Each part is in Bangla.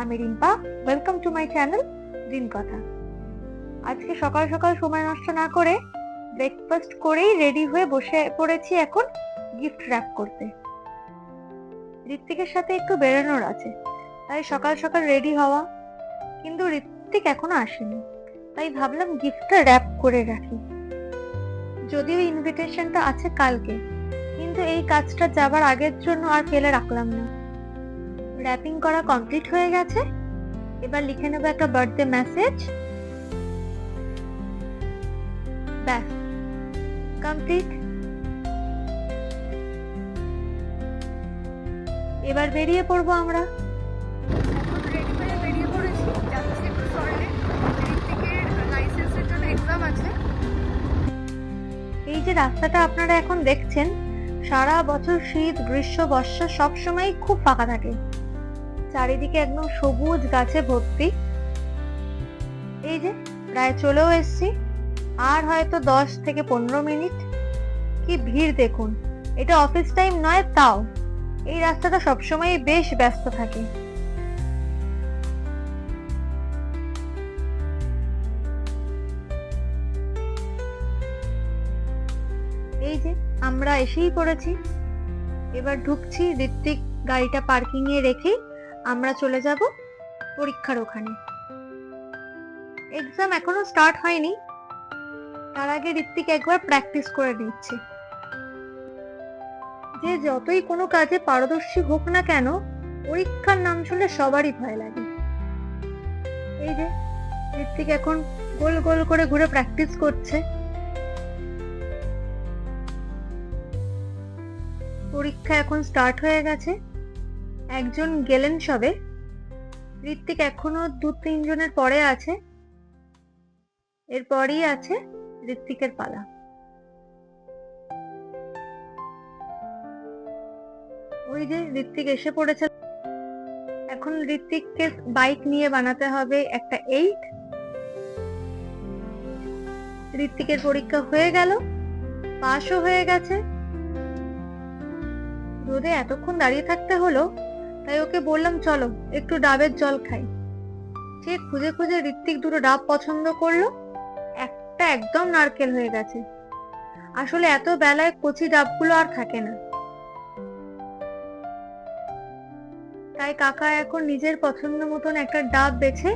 আমি Rimpa welcome to my channel দিন কথা আজকে সকাল সকাল সময় নষ্ট না করে ব্রেকফাস্ট করেই রেডি হয়ে বসে পড়েছি এখন গিফট র্যাপ করতে। ঋত্বিকের সাথে একটু বেরোনোর আছে, তাই সকাল সকাল রেডি হওয়া। কিন্তু ঋত্বিক এখনও আসেনি, তাই ভাবলাম গিফটটা র্যাপ করে রাখি। যদিও ইনভিটেশনটা আছে কালকে, কিন্তু এই কাজটা যাবার আগের জন্য আর ফেলে রাখলাম না। র্যাপিং করা কমপ্লিট হয়ে গেছে। এবার লিখে নেব একটা বার্থডে মেসেজ ব্যাস কমপ্লিট এবার বেরিয়ে পড়ব আমরা। এই যে রাস্তাটা আপনারা এখন দেখছেন সারা বছর শীত গ্রীষ্ম বর্ষা সবসময় খুব ফাঁকা থাকে। চারিদিকে একদম সবুজ গাছে ভর্তি। এই যে, প্রায় চলেও এসছি। আর হয়তো দশ থেকে পনেরো মিনিট। কি ভিড় দেখুন। এটা অফিস টাইম নয়, তাও। এই রাস্তাটা সবসময় বেশ ব্যস্ত থাকে। এই যে, আমরা এসেই পড়েছি। এবার ঢুকছি, ঋত্বিক গাড়িটা পার্কিং এ রেখে আমরা চলে যাব পরীক্ষার ওখানে। এক্সাম এখনও স্টার্ট হয়নি। তার আগে ঋত্বিক একবার প্র্যাকটিস করে নিচ্ছে যে যতই কোনো কাজে পারদর্শী হোক না কেন, পরীক্ষার নাম শুনলে সবারই ভয় লাগে। এই যে, ঋত্বিক এখন গোল গোল করে ঘুরে প্র্যাকটিস করছে। পরীক্ষা এখন স্টার্ট হয়ে গেছে। একজন গেলেন সবে। ঋত্বিক এখনও দু তিনজনের পরে আছে। এরপরই আছে ঋত্বিকের পালা। ওই যে ঋত্বিক এসে পড়েছে। এখন ঋত্বিককে বাইক নিয়ে বানাতে হবে একটা এইট ঋত্বিকের পরীক্ষা হয়ে গেল পাশও হয়ে গেছে। রোদে এতক্ষণ দাঁড়িয়ে থাকতে হলো তাই ওকে বললাম, চলো, একটু ডাবের জল খাই। সে খুঁজে খুঁজে ঋত্বিক দুটো ডাব পছন্দ করল। একটা একদম নারকেল হয়ে গেছে। আসলে এত বেলায় কচি ডাবগুলো আর থাকে না। তাই কাকা এখন নিজের পছন্দ মতন একটা ডাব বেছে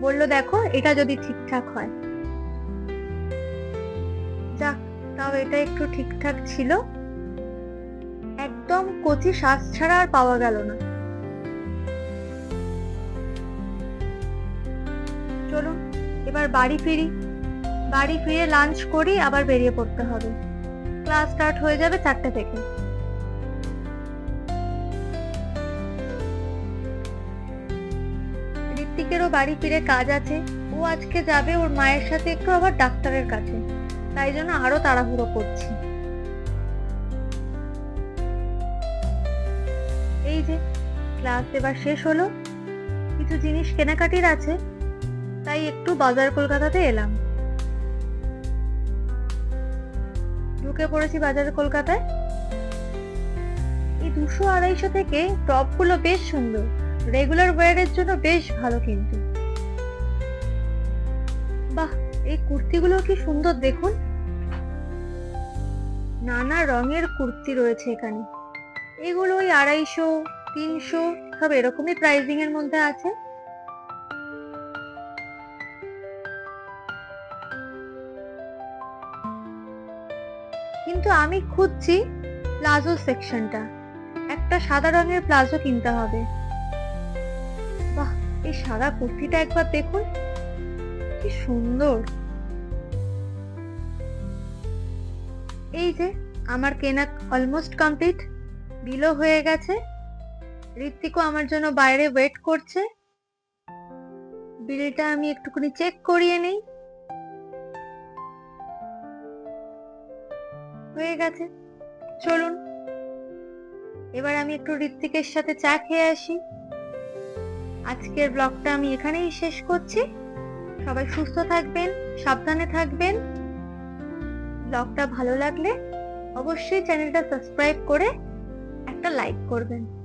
বলল, দেখো, এটা যদি ঠিকঠাক হয়। যাক, তাও এটা একটু ঠিকঠাক ছিল। একদম কচি শ্বাস ছাড়া আর পাওয়া গেল না। এবার বাড়ি ফিরি। বাড়ি ফিরে লাঞ্চ করি, আবার বেরিয়ে পড়তে হবে। ক্লাস স্টার্ট হয়ে যাবে চারটে থেকে। ঋত্বিকেরও বাড়ি ফিরে কাজ আছে। ও আজকে যাবে ওর মায়ের সাথে একটু আবার ডাক্তারের কাছে। তাই জন্য আরও তাড়াহুড়ো করছি। এই যে ক্লাস এবার শেষ হলো। কিছু জিনিস কেনাকাটির আছে। তাই একটু বাজার কলকাতাতে এলাম। ঢুকে পড়েছি বাজার কলকাতায়। এই দুশো আড়াইশো থেকে টপগুলো বেশ সুন্দর। রেগুলার ওয়্যারের জন্য বেশ ভালো কিন্তু। বাহ, এই কুর্তিগুলো কি সুন্দর দেখুন। নানা রঙের কুর্তি রয়েছে এখানে। এগুলো ওই আড়াইশো, তিনশো, সব এরকমই প্রাইসিং এর মধ্যে আছে। কিন্তু আমি খুঁজছি প্লাজো সেকশনটা। একটা সাদা রঙের প্লাজো কিনতে হবে। বাহ, এই সাদা কুর্তিটা একবার দেখুন। কি সুন্দর। এই যে, আমার কেনা অলমোস্ট কমপ্লিট বিলও হয়ে গেছে। ঋত্বিকও আমার জন্য বাইরে ওয়েট করছে। বিলটা আমি একটুখানি চেক করিয়ে নেই। হয়ে গেছে। চলুন। এবার আমি একটু ঋত্বিকের সাথে চা খেয়ে আসি। আজকের ব্লগটা আমি এখানেই শেষ করছি। সবাই সুস্থ থাকবেন, সাবধানে থাকবেন। ব্লগটা ভালো লাগলে অবশ্যই চ্যানেলটা সাবস্ক্রাইব করে একটা লাইক করবেন।